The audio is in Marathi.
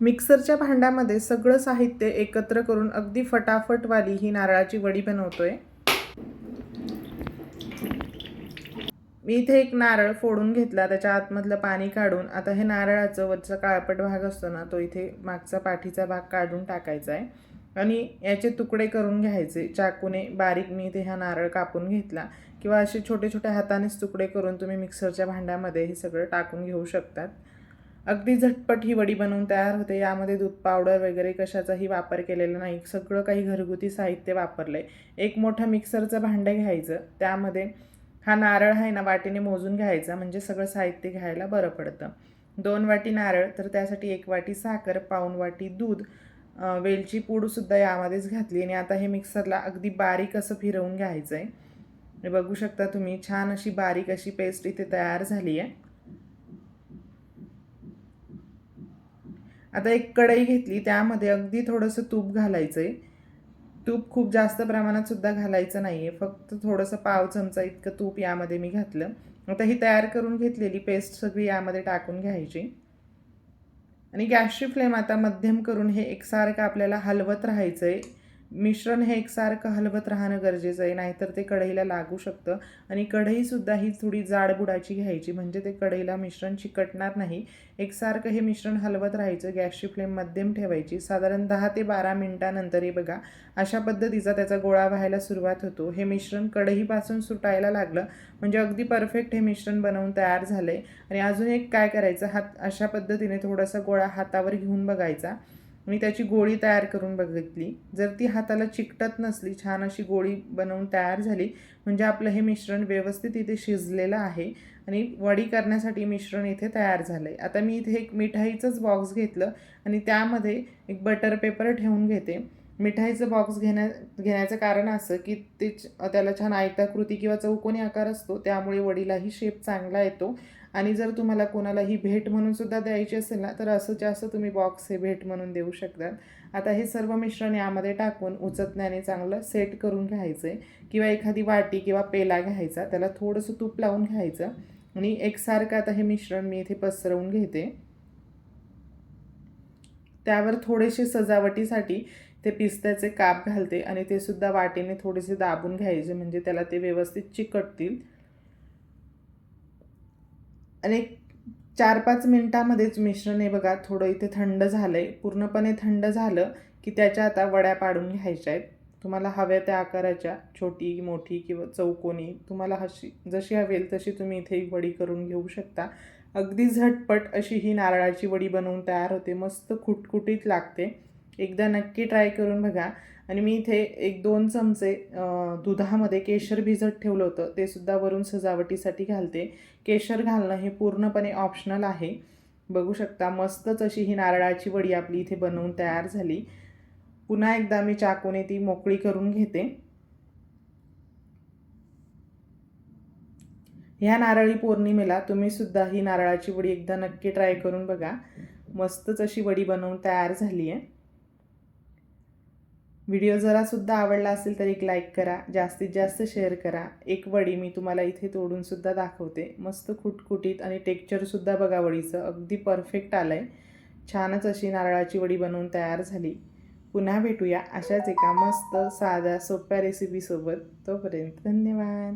मिक्सरच्या भांड्यामध्ये सगळं साहित्य एकत्र करून अगदी फटाफटवाली ही नारळाची वडी बनवतोय. मी इथे एक नारळ फोडून घेतला त्याच्या आतमधलं पाणी काढून. आता हे नारळाचं वरचा काळपट भाग असतो ना तो इथे मागचा पाठीचा भाग काढून टाकायचा आहे आणि याचे तुकडे करून घ्यायचे. चाकूने बारीक मी इथे हा नारळ कापून घेतला. किंवा असे छोटे छोटे हातानेच तुकडे करून तुम्ही मिक्सरच्या भांड्यामध्ये हे सगळं टाकून घेऊ शकतात. अगदी झटपट ही वडी बनवून तयार होते. यामध्ये दूध पावडर वगैरे कशाचाही वापर केलेला नाही. सगळं काही घरगुती साहित्य वापरलं आहे एक मोठं मिक्सरचं भांडं घ्यायचं. त्यामध्ये हा नारळ आहे ना वाटीने मोजून घ्यायचा. म्हणजे सगळं साहित्य घ्यायला बरं पडतं. दोन वाटी नारळ तर त्यासाठी एक वाटी साखर पाऊन वाटी दूध वेलची पूडसुद्धा यामध्येच घातली. आणि आता हे मिक्सरला अगदी बारीक असं फिरवून घ्यायचं आहे बघू शकता तुम्ही छान अशी बारीक अशी पेस्ट इथे तयार झाली आहे आता एक कढई घेतली त्यामध्ये अगदी थोडंसं तूप घालायचं आहे तूप खूप जास्त प्रमाणात सुद्धा घालायचं नाही आहे फक्त थोडंसं पाव चमचा इतकं तूप यामध्ये मी घातलं. आता ही तयार करून घेतलेली पेस्ट सगळी यामध्ये टाकून घ्यायची. आणि गॅसची फ्लेम आता मध्यम करून हे एकसारखं आपल्याला हलवत राहायचं आहे मिश्रण हे एकसारखं हलवत राहणं गरजेचं आहे नाहीतर ते कढईला लागू शकतं. आणि कढईसुद्धा ही थोडी जाड बुडाची घ्यायची म्हणजे ते कढईला मिश्रण चिकटणार नाही. एकसारखं हे मिश्रण हलवत राहायचं गॅसची फ्लेम मध्यम ठेवायची. साधारण दहा ते बारा मिनटानंतर हे बघा अशा पद्धतीचा त्याचा गोळा व्हायला सुरुवात होतो. हे मिश्रण कढईपासून सुटायला लागलं म्हणजे अगदी परफेक्ट हे मिश्रण बनवून तयार झालं आहे आणि अजून एक काय करायचं हात अशा पद्धतीने थोडासा गोळा हातावर घेऊन बघायचा. मी त्याची गोळी तयार करून बघितली. जर ती हाताला चिकटत नसली छान अशी गोळी बनवून तयार झाली म्हणजे आपलं हे मिश्रण व्यवस्थित इथे शिजलेलं आहे आणि वडी करण्यासाठी मिश्रण इथे तयार झालं आहे आता मी इथे एक मिठाईचंच बॉक्स घेतलं आणि त्यामध्ये एक बटर पेपर ठेवून घेते. मिठाईचं बॉक्स घेण्या घेण्याचं कारण असं की ते त्याला छान आयताकृती किंवा चौकोनी आकार असतो त्यामुळे वडीलाही शेप चांगला येतो. आणि जर तुम्हाला कोणालाही भेट म्हणून सुद्धा द्यायची असेल ना तर असं जास्त तुम्ही बॉक्स हे भेट म्हणून देऊ शकतात. आता हे सर्व मिश्रण यामध्ये टाकून उचतण्याने चांगलं सेट करून घ्यायचं आहे किंवा एखादी वाटी किंवा पेला घ्यायचा त्याला थोडंसं तूप लावून घ्यायचं. आणि एकसारखं आता हे मिश्रण मी इथे पसरवून घेते. त्यावर थोडेसे सजावटीसाठी ते पिस्त्याचे काप घालते आणि ते सुद्धा वाटीने थोडेसे दाबून घ्यायचे म्हणजे त्याला ते व्यवस्थित चिकटतील. आणि चार पाच मिनटामध्येच मिश्रण हे बघा थोडं इथे थंड झालं आहे पूर्णपणे थंड झालं की त्याच्या आता वड्या पाडून घ्यायच्या आहेत. तुम्हाला हव्या त्या आकाराच्या छोटी मोठी किंवा चौकोनी तुम्हाला हशी जशी हवेल तशी तुम्ही इथे वडी करून घेऊ शकता. अगदी झटपट अशी ही नारळाची वडी बनवून तयार होते. मस्त खुटखुटीत लागते. एकदा नक्की ट्राय करून बघा. आणि मी इथे एक दोन चमचे दुधामध्ये केशर भिजत ठेवलं होतं. ते सुद्धा वरून सजावटीसाठी घालते. केशर घालणं हे पूर्णपणे ऑप्शनल आहे. बघू शकता मस्तच अशी ही नारळाची वडी आपली इथे बनवून तयार झाली. पुन्हा एकदा मी चाकूने ती मोकळी करून घेते. ह्या नारळी पौर्णिमेला तुम्ही सुद्धा ही नारळाची वडी एकदा नक्की ट्राय करून बघा. मस्तच अशी वडी बनवून तयार झाली आहे. व्हिडिओ जरासुद्धा आवडला असेल तर एक लाईक करा जास्तीत जास्त शेअर करा. एक वडी मी तुम्हाला इथे तोडूनसुद्धा दाखवते. मस्त खुटखुटीत आणि टेक्चरसुद्धा बघा वडीचं. अगदी परफेक्ट आलं आहे छानच अशी नारळाची वडी बनवून तयार झाली. पुन्हा भेटूया अशाच एका मस्त साध्या सोप्या रेसिपीसोबत तोपर्यंत धन्यवाद.